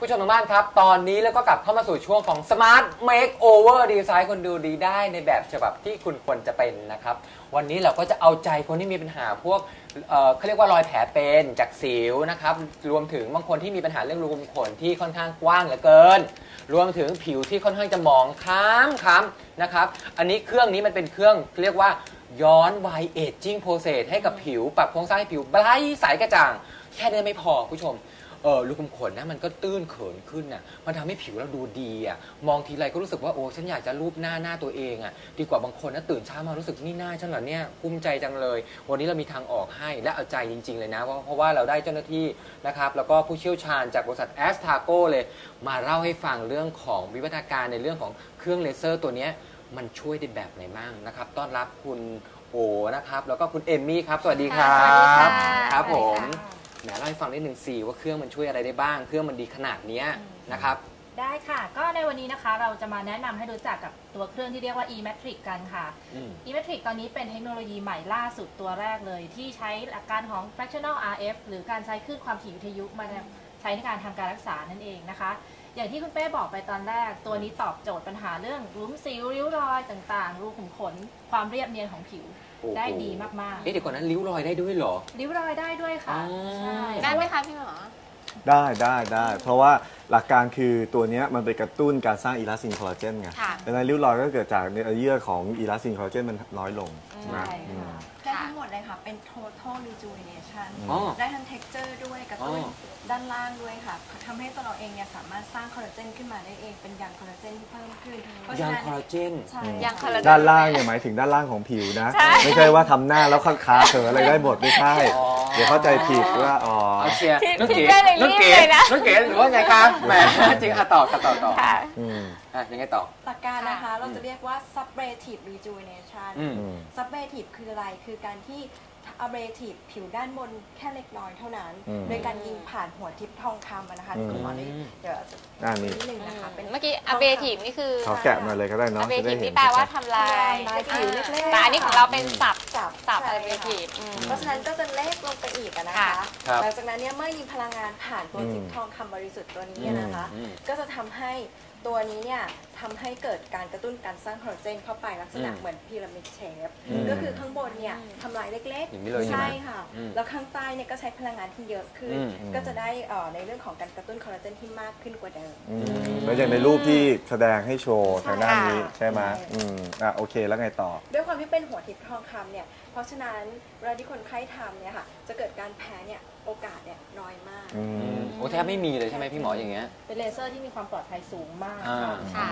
ผู้ชมทางบ้านครับ ตอนนี้แล้วก็กลับเข้ามาสู่ช่วงของ Smart Makeover ดีไซน์คนดูดีได้ในแบบฉบับที่คุณควรจะเป็นนะครับ วันนี้เราก็จะเอาใจคนที่มีปัญหาพวกเอ่อเขาเรียกว่ารอยแผลเป็นจากสิวนะครับ รวมถึงบางคนที่มีปัญหาเรื่องรูขุมขนที่ค่อนข้างกว้างเหลือเกิน รวมถึงผิวที่ค่อนข้างจะหมองคล้ำคล้ำนะครับ อันนี้เครื่องนี้มันเป็นเครื่องเรียกว่าย้อนวัยเอจจิ้งโปรเซสให้กับผิวปรับโครงสร้างให้ผิวไบรท์ใสกระจ่าง แค่นี้ไม่พอคุณผู้ชม เออรูขุมขนนะมันก็ตื้นเขินขึ้นน่ะมันทำให้ผิวเราดูดีอะมองทีไรก็รู้สึกว่าโอ้ฉันอยากจะรูปหน้าหน้าตัวเองอะดีกว่าบางคนนะตื่นเช้ามารู้สึกนี่หน้าฉันเหรอเนี่ยภูมิใจจังเลย วันนี้เรามีทางออกให้และเอาใจจริง ๆ เลยนะเพราะเพราะว่าเราได้เจ้าหน้าที่นะครับแล้วก็ผู้เชี่ยวชาญจากบริษัทแอสทาโกเลยมาเล่าให้ฟังเรื่องของวิวัฒนาการในเรื่องของเครื่องเลเซอร์ตัวเนี้ยมันช่วยได้แบบไหนบ้างนะครับ ต้อนรับคุณโอนะครับ แล้วก็คุณเอมมี่ครับ สวัสดีครัค่ะสวัสดีบค่ะครับผมสวัสดีค่ะ แหมเล่าให้ฟังนิดหนึ่งสิว่าเครื่องมันช่วยอะไรได้บ้าง เครื่องมันดีขนาดเนี้ยนะครับได้ค่ะ ก็ในวันนี้นะคะเราจะมาแนะนำให้รู้จักกับตัวเครื่องที่เรียกว่า e-matrix กันค่ะอืม e-matrix ตอนนี้เป็นเทคโนโลยีใหม่ล่าสุดตัวแรกเลย ที่ใช้หลักการของ fractional RF หรือการใช้คลื่นความถี่วิทยุมาใช้ในการทำการรักษานั่นเองนะคะ อย่างที่คุณเป้บอกไปตอนแรก ตัวนี้ตอบโจทย์ปัญหาเรื่องรุ้มสิวริ้วรอยต่างๆ รูขุมขน ความเรียบเนียนของผิวโอ้โห ได้ดีมากเอ๊ะเดี๋ยวก่อนนั้นริ้วรอยได้ด้วยเหรอ ๆริ้วรอยได้ด้วยค่ะอ๋อ ใช่ได้ไหมคะพี่หมอ ได้ได้ได้ เพราะว่า หลักการคือตัวเนี้ยมันไปกระตุ้นการสร้างอีลาสตินคอลลาเจนไงค่ะดังนั้นริ้วรอยก็เกิดจากเนื้อเยื่อของอีลาสตินคอลลาเจนมันน้อยลงใช่นะอืมค่ะได้ทั้งหมดเลยค่ะ เป็น total rejuvenation อ๋อได้ทั้ง texture ด้วยกระตุ้นอ๋อด้านล่างด้วยค่ะทำให้ตัวเราเองเนี่ยสามารถสร้างคอลลาเจนขึ้นมาได้เองเป็นยังคอลลาเจนที่เพิ่มขึ้นเพราะยาฉะงนั้นคอลลาเจนใช่ยังคอลลาเจนด้านล่างเนี่ยหมายถึงด้านล่างของผิวนะ ไม่ใช่ว่าทำหน้าแล้วคาเถออะไรได้หมดไม่ใช่อ๋อเดี๋ยวเข้าใจผิดว่าอ๋อเอาเชียร์พี่น้องพี่เก๋เป้เลยน้องเก๋รีบเลยนะน้องเก๋หรือว่าไงครับแหมจริงอะต่อค่ะต่อต่อค่ะอืมอะยังไงต่อ หลักการนะคะเราจะเรียกว่า sublative rejuvenation อืมอืม sublative คืออะไร คือการที่ ablative ผิวด้านบนแค่เล็กน้อยเท่านั้น อืม โดยการยิงผ่านหัวทิพย์ทองคำอะนะคะอืม คุณหมอได้เดี๋ยวอ่านี่นิดนึงนะคะเป็น เมื่อกี้อเบทีฟนี่คือเขาแกะมาเลยก็ได้อเนาะเบจะได้ทีฟเห็นนี่แปลว่าทำลายทำลายผิวเล็กๆ แต่อันนี้ของเราเป็นสับสับสับใช่อเบค่ะ ทีฟ เพราะฉะนั้นก็จะเล็กลงไปอีกอะนะค่ะ คะ ครับหลังจากนั้นเนี่ยเมื่อยิงพลังงานผ่านตัวอืมทิพย์ทองคำบริสุทธิ์ตัวนี้นะคะ อืม ก็จะทำให้ตัวนี้เนี่ย ทำให้เกิดการกระตุ้นการสร้างคอลลาเจนเข้าไปลักษณะอืมเหมือนพีระมิดเชฟอืมก็คือข้างบนเนี่ยทำลายเล็กอย่างนี้เลยใช่ไหมค่ะ อืมแล้วข้างใต้เนี่ยก็ใช้พลังงานที่เยอะขึ้น อืม ก็จะได้เอ่อในเรื่องของการกระตุ้นคอลลาเจนที่มากขึ้นกว่าเดิม อืมแล้วอย่างในรูปที่แสดงให้โชว์ทางด้านนี้ค่ะใช่ไหมใช่ อืมอะโอเคแล้วไงต่อ ด้วยความที่เป็นหัวทิพย์ทองคำเนี่ย เพราะฉะนั้นเวลาที่คนไข้ทำเนี่ยค่ะ จะเกิดการแพ้เนี่ยโอกาสเนี่ยน้อยมาก อืมโอ้แทบไม่มีเลยใช่ไหมพี่หมออย่างเงี้ย เป็นเลเซอร์ที่มีความปลอดภัยสูงมากอ่า ค่ะ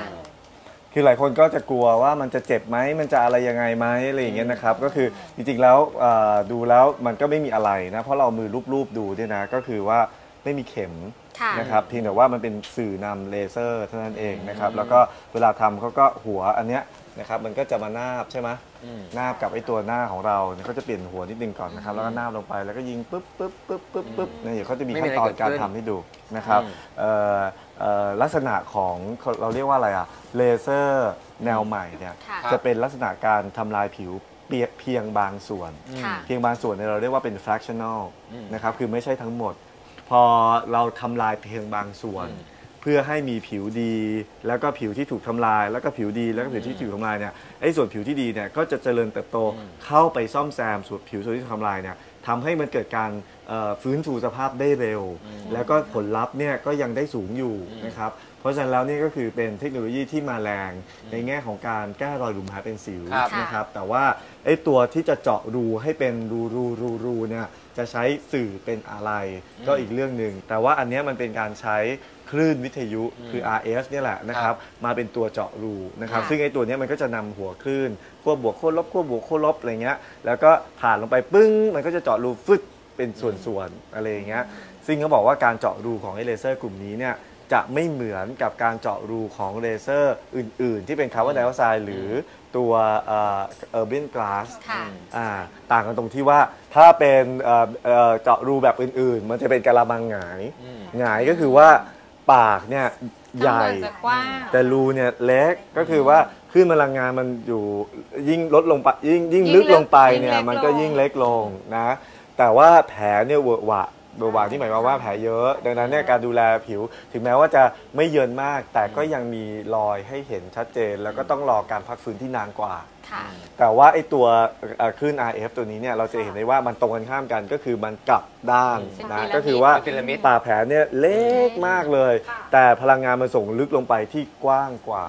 คือหลายคนก็จะกลัวว่ามันจะเจ็บไหมมันจะอะไรยังไงไหมอะไรอย่างเงี้ยนะครับ ก็คือจริงๆแล้วเอ่อดูแล้วมันก็ไม่มีอะไรนะ เพราะเรามือรูปๆดูเนี่ยนะ ก็คือว่า ไม่มีเข็มค่ะ นะครับเพียงแต่ว่ามันเป็นสื่อนำเลเซอร์เท่านั้นเองนะครับแล้วก็เวลาทำเขาก็หัวอันเนี้ยนะครับมันก็จะมานาบใช่ไหมอืมนาบกับไอ้ตัวหน้าของเราเนี่ยเขาจะเปลี่ยนหัวนิดนึงก่อนนะครับแล้วก็นาบลงไปแล้วก็ยิงปุ๊บปุ๊บปุ๊บปุ๊บปุ๊บเนี่ยเดี๋ยวเขาจะมีไม่มีขั้นตอนอะไรเกิดการขึ้น ทำให้ดูนะครับอืมเอ่อเอ่อลักษณะของเราเรียกว่าอะไรอะเลเซอร์แนวใหม่เนี่ยค่ะ จะเป็นลักษณะการทำลายผิวเปียเพียงบางส่วน ค่ะ เพียงบางส่วนเนี่ยเราเรียกว่าเป็น fractional อืมนะครับ คือไม่ใช่ทั้งหมด พอเราทำลายเพียงบางส่วนอืมเพื่อให้มีผิวดี แล้วก็ผิวที่ถูกทำลาย แล้วก็ผิวดีแล้วก็ผิวที่ถูกทำลายเนี่ยไอ้ส่วนผิวที่ดีเนี่ยก็จะเจริญเติบโตเข้าไปซ่อมแซมส่วนผิวส่วนที่ถูกทำลายเนี่ยทำให้มันเกิดการเอ่อ ฟื้นฟูสภาพได้เร็ว แล้วก็ผลลัพธ์เนี่ยก็ยังได้สูงอยู่นะครับเพราะฉะนั้นแล้วนี่ก็คือเป็นเทคโนโลยีที่มาแรง ในแง่ของการแก้รอยหลุมหาเป็นสิวครับนะครับแต่ว่าไอ้ตัวที่จะเจาะรูให้เป็นรูรูรูรูเนี่ยจะใช้สื่อเป็นอะไร ก็อีกเรื่องหนึ่งแต่ว่าอันเนี้ยมันเป็นการใช้คลื่นวิทยุคือ RF เนี่ยแหละนะครับมาเป็นตัวเจาะรูนะครับค่ะซึ่งไอ้ตัวเนี้ยมันก็จะนำหัวคลื่นขั้วบวกขั้วลบขั้วบวกขั้วลบอะไรเงี้ยแล้วก็ผ่านลงไปปึ้ง มันก็จะเจาะรูฟึด เป็นส่วนๆอะไรอย่างเงี้ยซึ่งเขาบอกว่าการเจาะรูของไอ้เลเซอร์กลุ่มนี้เนี่ยจะไม่เหมือนกับการเจาะรูของเลเซอร์อื่น ๆ ที่เป็นคาร์บอนไดออกไซด์หรือตัวเอ่อร์เบนกลาสค่ะอ่าต่างกันตรงที่ว่าถ้าเป็นเอ่อเอ่อเจาะรูแบบอื่น ๆ มันจะเป็นกะละมังหงายอืมหงายก็คือว่าปากเนี่ยใหญ่ข้างบนจะกว้างแต่รูเนี่ยเล็กก็คือว่าคลื่นพลังงานมันอยู่ยิ่งลดลงไปยิ่งยิ่งยิ่งลึกลงไปลึกเนี่ยยิ่งเล็กมันก็ลงยิ่งเล็กลงนะ แต่ว่าแผลเนี่ยเวอะหวะเบาบางที่หมายความว่าแผลเยอะ ดังนั้นเนี่ยการดูแลผิวถึงแม้ว่าจะไม่เยินมาก แต่ก็ยังมีรอยให้เห็นชัดเจน แล้วก็ต้องรอการพักฟื้นที่นานกว่าค่ะแต่ว่าไอ้ตัวเอ่อคลื่น RF ตัวนี้เนี่ยเราจะเห็นได้ว่ามันตรงกันข้ามกันก็คือมันกลับด้านเป็นนะพีระมิดก็คือว่าเป็นพีระมิดป่าแผลเนี่ยเล็กมากเลยค่ะแต่พลังงานมันส่งลึกลงไปที่กว้างกว่า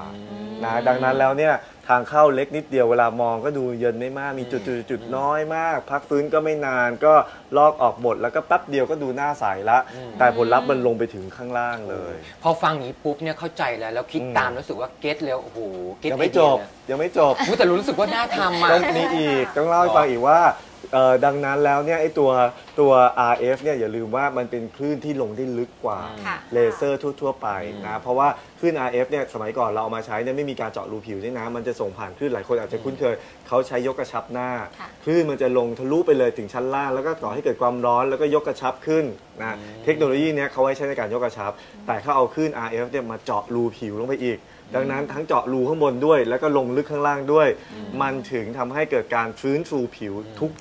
นะดังนั้นแล้วเนี่ย ทางเข้าเล็กนิดเดียวเวลามองก็ดูเยินไม่มากมีจุดๆจุดๆน้อยมาก พักฟื้นก็ไม่นานก็ลอกออกหมดแล้วก็แป๊บเดียวก็ดูหน้าใสละ แต่ผลลัพธ์มันลงไปถึงข้างล่างเลย พอฟังอย่างนี้ปุ๊บเนี่ยเข้าใจแล้วแล้วคิดอืมตามรู้สึกว่าเก็ตเร็วโอ้โหเก็ตยังไม่จบ ยังไม่จบแต่รู้สึกว่าน่าทำอะต้องมีอีกต้องเล่าให้ฟังอีกว่าเอ่อดังนั้นแล้วเนี่ยไอตัวตัว RF เนี่ยอย่าลืมว่ามันเป็นคลื่นที่ลงได้ลึกกว่าค่ะเลเซอร์ทั่ว ๆ ไปนะ เพราะว่า คลื่น RF เนี่ยสมัยก่อนเราเอามาใช้เนี่ยไม่มีการเจาะรูผิวด้วยนะมันจะส่งผ่านคลื่นหลายคนอาจจะคุ้นเคยเขาใช้ยกกระชับหน้าค่ะคลื่นมันจะลงทะลุไปเลยถึงชั้นล่างแล้วก็ก่อให้เกิดความร้อนแล้วก็ยกกระชับขึ้นนะเทคโนโลยีเนี้ยเขาไว้ใช้ในการยกกระชับ แต่เขาเอาคลื่น RF เนี่ยมาเจาะรูผิวลงไปอีก ดังนั้นทั้งเจาะรูข้างบนด้วย แล้วก็ลงลึกข้างล่างด้วย มันถึงทำให้เกิดการฟื้นฟูผิว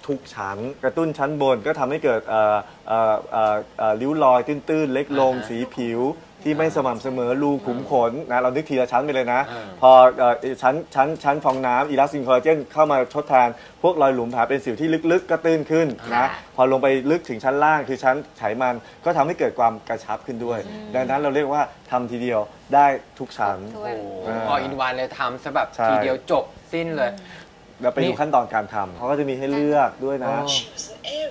ทุกๆชั้น กระตุ้นชั้นบนก็ทำให้เกิดเอ่อเอ่อเอ่อเอ่อริ้วรอยตื้นๆเล็กลงอ่าฮะสีผิว ที่ไม่สม่ำเสมอรูขุมขนนะเรานึกทีละชั้นไปเลยนะอ่าพอเอ่อชั้นชั้นชั้นฟองน้ำอีลาสตินคอลลาเจนเข้ามาทดแทน พวกรอยหลุมแผลเป็นสิวที่ลึกๆ ก็ตื้นขึ้นนะค่ะพอลงไปลึกถึงชั้นล่างคือชั้นไขมันก็ทำให้เกิดความกระชับขึ้นด้วย ดังนั้นเราเรียกว่าทำทีเดียวได้ทุกชั้นถ้วนอ่าออินวันเลยทำซะแบบใช่ทีเดียวจบสิ้นเลยเราไปดูนี่ขั้นตอนการทำเขาก็จะมีให้เลือกด้วยนะ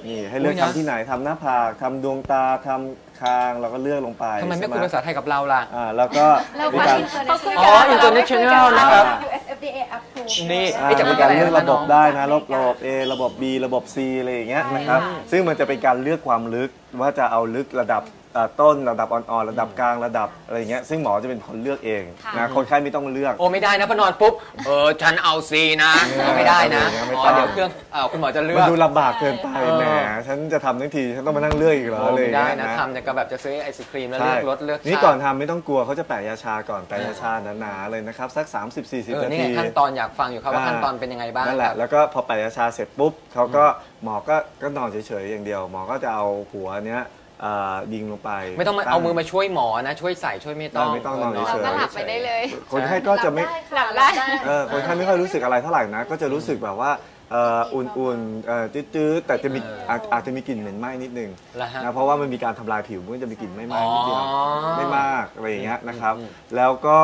นี่ให้เลือกอุ๊ยนะทำที่ไหนทำหน้าผากทำดวงตาทำ คางเราก็เลือกลงไปทำไมไม่ใช่หคุยภาษาไทยกับเราล่ะ อ่าแล้วก็เรามีฟัการงเขาคุยอ๋กัอน international นะครับ US FDA approve นี่อ่าเอ๊ะจะมีมีกาอะไรรเลือกนะระบบน้องได้นะ ระบบระบบ A ระบบ B ระบบ C อะไรอย่างเงี้ยใช่นะครับค่ะซึ่งมันจะเป็นการเลือกความลึกว่าจะเอาลึกระดับเอ่อต้นระดับอ่อนๆระดับกลางระดับอะไรอย่างเงี้ยซึ่งหมอจะเป็นคนเลือกเองค่ะนะคนไข้ไม่ต้องเลือก โอ้ไม่ได้นะพอนอนปุ๊บเออฉันเอาซีนะไม่ไม่ได้นะไม่อ๋ต้อองเดี๋ยวเครื่องเอ่อคุณหมอจะเลืมันอกดูลำบากเกินไปเออแหมฉันจะทำทั้งทีฉันต้องมานั่งเลือกอีกเหรอโอ้อะไรอไม่ย่างได้เงี้ยนะนะทำจะกับแบบจะซื้อไอศครีมแล้วใช่เลือกรสเลือกชานี่ก่อนทำไม่ต้องกลัวเขาจะแปะยาชาก่อนแปะยาชาหนาๆเลยนะครับสัก 30-40เออนานี่ทีไงขั้นตอนอยากฟังอยู่ครับว่าอ่าขั้นตอนเป็นยังไงบ้างนั่นแหละแล้วก็พอแปะยาชาเสร็จปุ๊บเขาก็หมอก็ก็นอนเฉยๆอย่างเดียว หมอก็จะเอาหัวเนี้ย อ่ายิงลงไปไม่ต้องมาเอามือมาช่วยหมอนะ ช่วยใส่ช่วยไม่ต้องไม่ต้องนอนเราเฉยก็หลับไปได้เลย คนไข้ก็จะไม่หลับได้เออคนไข้ไม่ค่อยรู้สึกอะไรเท่าไหร่นะ ก็จะรู้สึกแบบว่าเอ่ออุ่นๆเอ่อจืดๆแต่จะมีอาจอาจจะมีกลิ่นเหม็นไหม้นิดนึงแล้วฮะนะเพราะว่ามันมีการทำลายผิวมันก็จะมีกลิ่นไม่ไหม้นิดเดียวอ๋อไม่มากอะไรอย่างเงี้ยนะครับอืมแล้วก็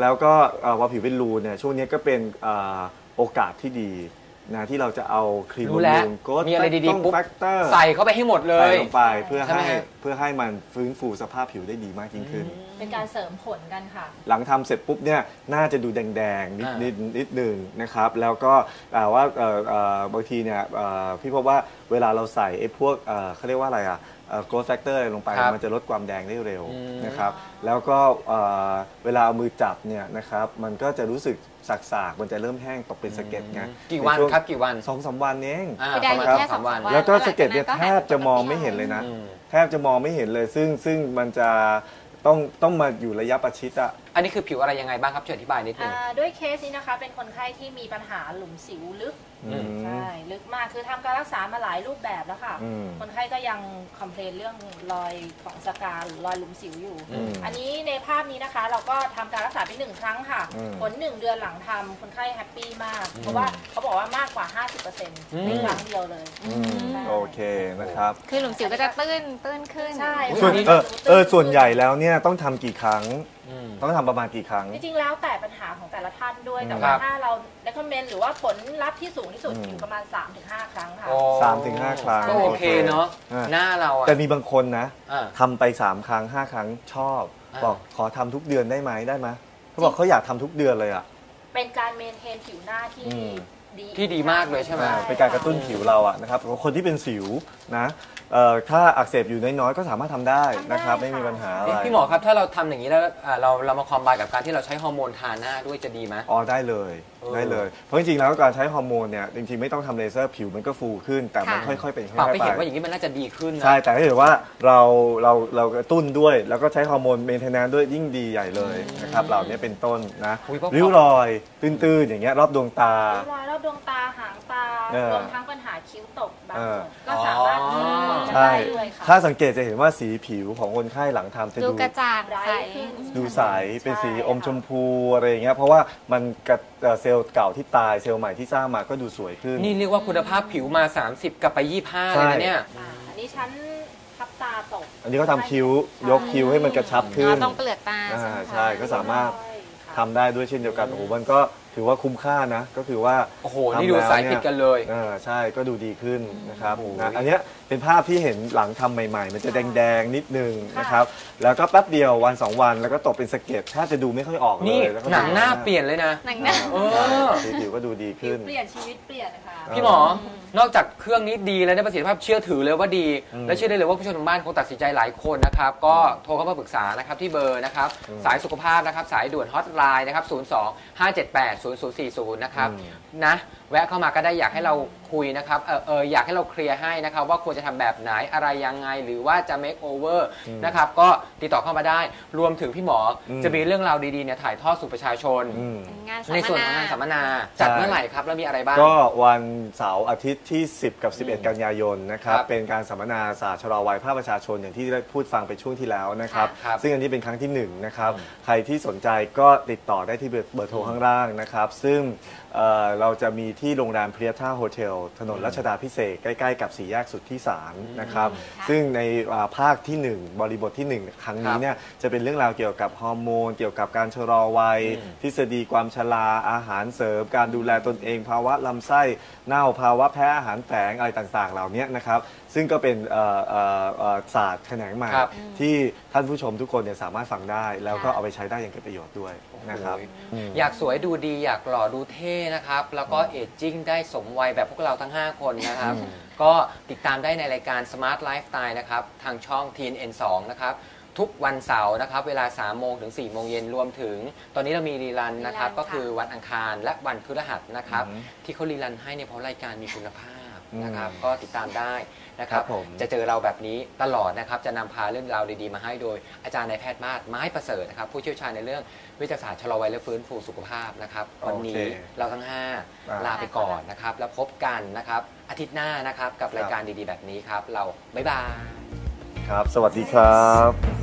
แล้วก็เอ่อพอผิวเป็นรูเนี่ยช่วงนี้ก็เป็นเอ่อโอกาสที่ดี นะที่เราจะเอาครีมรู้แล้วบำรุงโกดมีอะไรดีๆปุ๊บแฟกเตอร์ใส่เข้าไปให้หมดเลใส่ย ลงไปเพื่อใช่ไหมให้ฮะ เพื่อให้มันฟื้นฟูสภาพผิวได้ดีมากยิ่งขึ้น เป็นการเสริมผลกันค่ะ หลังทำเสร็จปุ๊บเนี่ยน่าจะดูแดงๆนิดอ่านิดนิดหนึ่งนะครับแล้วก็แต่ว่าเอ่อเอ่อบางทีเนี่ยเอ่อพี่พบว่าเวลาเราใส่ไอ้พวกเอ่อเขาเรียกว่าอะไรอะโกลด์แฟกเตอร์ลงไปครับมันจะลดความแดงได้เร็วอืมนะครับแล้วก็เอ่อเวลาเอามือจับเนี่ยนะครับมันก็จะรู้สึก สากๆมันจะเริ่มแห้งตกเป็นสะเก็ดไงกี่วันใช่งครับกี่วันสองสามวันเองอ่าคือแดงประอยู่มาณแค่สามวันสองสามวัน แล้วก็สะเก็ดเนี่ยหลังแทจากนั้นก็หายบจะมองไม่เห็นเลยนะอืมแทบจะมองไม่เห็นเลย ซึ่งซึ่งมันจะต้องต้องมาอยู่ระยะประชิดอะ อันนี้คือผิวอะไรยังไงบ้างครับช่วยอธิบายนิดนึง อ่าด้วยเคสนี้นะคะ เป็นคนไข้ที่มีปัญหาหลุมสิวลึก อืม ใช่ ลึกมากคือทำการรักษามาหลายรูปแบบแล้วค่ะ อืมคนไข้ก็ยังคอมเพลนเรื่องรอยของสกาหรือรอยหลุมสิวอยู่ อืมอันนี้ในภาพนี้นะคะ เราก็ทำการรักษาไปหนึ่งครั้งค่ะ อืมผลหนึ่งเดือนหลังทำคนไข้แฮปปี้มาก เพราะว่าเขาบอกว่ามากกว่า 50%ในครั้งเดียวเลยอืมโอเคนะครับคือหลุมสิวก็จะตื้นตื้นขึ้น ใช่ส่วนค่ะเออเออส่วนใหญ่แล้วเนี่ยต้องทำกี่ครั้งอืม ต้องทำประมาณกี่ครั้ง จริงๆแล้วแต่ปัญหาของแต่ละท่านด้วย แต่ครัว่าบถ้าเรา recommend หรือว่าผลลัพธ์ที่สูงที่สุดอืมอยู่ประมาณ 3-5 ครั้งค่ะโอ้สามถึงห้าครั้งก็โอเคเนาะอ่าหน้าเราอะแต่มีบางคนนะอ่าทำไป 3 ครั้ง 5 ครั้งชอบอ่าบอกขอทำทุกเดือนได้ไหมได้ไหมเขาบอกเขาอยากทำทุกเดือนเลยอะเป็นการเมนเทนผิวหน้าที่อืมดี ที่ดีมากเลยใช่ไหม อ่าเป็นการกระตุ้นผิวเราอะนะครับคนที่เป็นสิวนะเอ่อถ้าอักเสบอยู่น้อยๆก็สามารถทำได้นะครับ ไม่มีปัญหาอะไรพี่หมอครับ ถ้าเราทำอย่างนี้แล้วอ่าเราเรามาคอมบายกับการที่เราใช้ฮอร์โมนทาหน้าด้วยจะดีไหม อ๋อได้เลยเออได้เลย เพราะจริงๆแล้วการใช้ฮอร์โมนเนี่ยจริงๆไม่ต้องทำเลเซอร์ผิวมันก็ฟูขึ้น แต่มันค่ะ ค่อยๆเป็นค่ปรับอยไปๆเห็นว่าไปอย่างนี้มันน่าจะดีขึ้นนะ ใช่แต่ถ้าเกิดว่าเราเราเรากระตุ้นด้วย แล้วก็ใช้ฮอร์โมนเมนเทนแนนด้วยยิ่งดีใหญ่เลยนะครับเหล่านี้เป็นต้นนะอุ๊ยเพราะริ้วรอยตื้นๆอย่างเงี้ยรอบดวงตาริ้วรอยรอบดวงตาหางตา เออ รวมทั้งปัญหาคิ้วตกบางเออส่วนก็สามารถแก้กันใช่ได้ด้วยค่ะ ถ้าสังเกตจะเห็นว่าสีผิวของคนไข้หลังทำจะดูดูกระจ่างใส ดูใส เป็นสีใช่อมชมพูอะไรอย่างเงี้ย เพราะว่ามันกระเอ่อเซลล์เก่าที่ตายเซลล์ใหม่ที่สร้างมาก็ดูสวยขึ้น นี่เรียกว่าคุณภาพผิวมา 30 กลับไป 25 เลยนะเนี่ย อ่าอันนี้ชั้นทับตาตกอันนี้ก็ทำคิ้วยกคิ้วให้มันกระชับขึ้อ๋นอต้องเปลือกตาอ่าใช่ไหมคะใช่ก็สามารถใช่ค่ะทำได้ด้วยเช่นเดียวกันโอ้โหมันก็ ถือว่าคุ้มค่านะ ก็คือว่าโอ้โหนี่ดูสายผิดกันเลยอ่าใช่ก็ดูดีขึ้นนะครับโอ้โหนะอันเนี้ยเป็นภาพที่เห็นหลังทำใหม่ ๆ มันจะแดงๆนิดนึงนะครับ แล้วก็แป๊บเดียววันสองวันแล้วก็ตกเป็นสะเก็ดแทบจะดูไม่ค่อยออกเลยนี่แล้วก็หนังหน้าเปลี่ยนเลยนะ หนังหน้าเออ สีผิวก็ดูดีขึ้น เปลี่ยนชีวิตเปลี่ยนนะคะ พี่หมอ นอกจากเครื่องนี้ดีแล้วได้ประสิทธิภาพเชื่อถือเลยว่าดี อืมและเชื่อได้เลยว่าผู้ชมทางบ้านคงตัดสินใจหลายคนนะครับ ก็โทรเข้ามาปรึกษานะครับที่เบอร์นะครับอืมสายสุขภาพนะครับ สายด่วนฮอตไลน์นะครับ 02 578 0040 นะครับอืมนะแวะเข้ามาก็ได้อยากให้เราคุยนะครับเออเอออยากให้เราเคลียร์ให้นะครับว่าควรจะทำแบบไหนอะไรยังไง หรือว่าจะ make over อืมนะครับก็ติดต่อเข้ามาได้ รวมถึงพี่หมออมจะมีเรื่องราวดีๆเนี่ยถ่ายทอดสู่ประชาชนอืมงานสัมในมส่วนของนางานสัมมนาจัดใช่เมื่อไหร่ครับ แล้วมีอะไรบ้าง ก็วันเสาร์อาทิตย์ที่ 10 กับอืม11 กันยายนนะครับครับ เป็นการสัมมนาศาสตร์ชะลอวัยภาคประชาชนอย่างที่ได้พูดฟังไปช่วงที่แล้วนะครับครับ ซึ่งอันนี้เป็นครั้งที่1นะครับใครที่สนใจก็ติดต่อได้ที่เบอร์เบอร์โทรข้างล่างนะครับซึ่งเอ่อเราจะมีที่โรงแรมพรียท่าโฮเทลถนนรัชดาพิเศษกใกล้ๆกับสี่แยกสุดที่สารนะครับค่ะซึ่งในอ่าภาคที่ 1 บริบทที่ 1 ครั้งนี้เนี่ยจะเป็นเรื่องราวเกี่ยวกับฮอร์โมน เกี่ยวกับการชะลอวัยอืมทฤษฎีความชราอาหารเสริม การดูแลตนเอง ภาวะลำไส้เน่าภาวะแพ้อาหารแฝงอะไรต่างๆ เหล่านี้นะครับซึ่งก็เป็นเอ่อเอ่อเอ่อศาสตร์แขนงใหม่ครับที่ท่านผู้ชมทุกคนเนี่ยสามารถฟังได้ แล้วก็เอาไปใช้ได้อย่างเกิดประโยชน์ด้วยนะครับโอ้โหอืมอยากสวยดูดีอยากหล่อดูเท่นะครับ แล้วก็เอจจิ้งได้สมวัยแบบพวกเราทั้ง 5 คนนะครับ ก็ติดตามได้ในรายการ Smart Lifestyle นะครับ ทางช่อง TNN2 นะครับ ทุกวันเสาร์นะครับ เวลา 3 โมงถึง 4 โมงเย็นรวมถึง ตอนนี้เรามีรีรันนะครับรีรันค่ะก็คือวันอังคารและวันพฤหัสนะครับอืมที่เขารีรันให้เนี่ยเพราะรายการมีคุณภาพ นะครับอืมก็ติดตามได้นะครับครับผมจะเจอเราแบบนี้ตลอดนะครับจะนำพาเรื่องราวดีๆมาให้โดยอาจารย์นายแพทย์มาศไม้ประเสริฐนะครับผู้เชี่ยวชาญในเรื่องวิทยาศาสตร์ชะลอวัยและฟื้นฟูสุขภาพนะครับวันนี้โอเคเราทั้งอ่า5ลาไปก่อนนะครับแล้วพบกันนะครับอาทิตย์หน้านะครับกับรายการดีๆ แบบนี้ครับ เราบ๊ายบายครับ สวัสดีครับ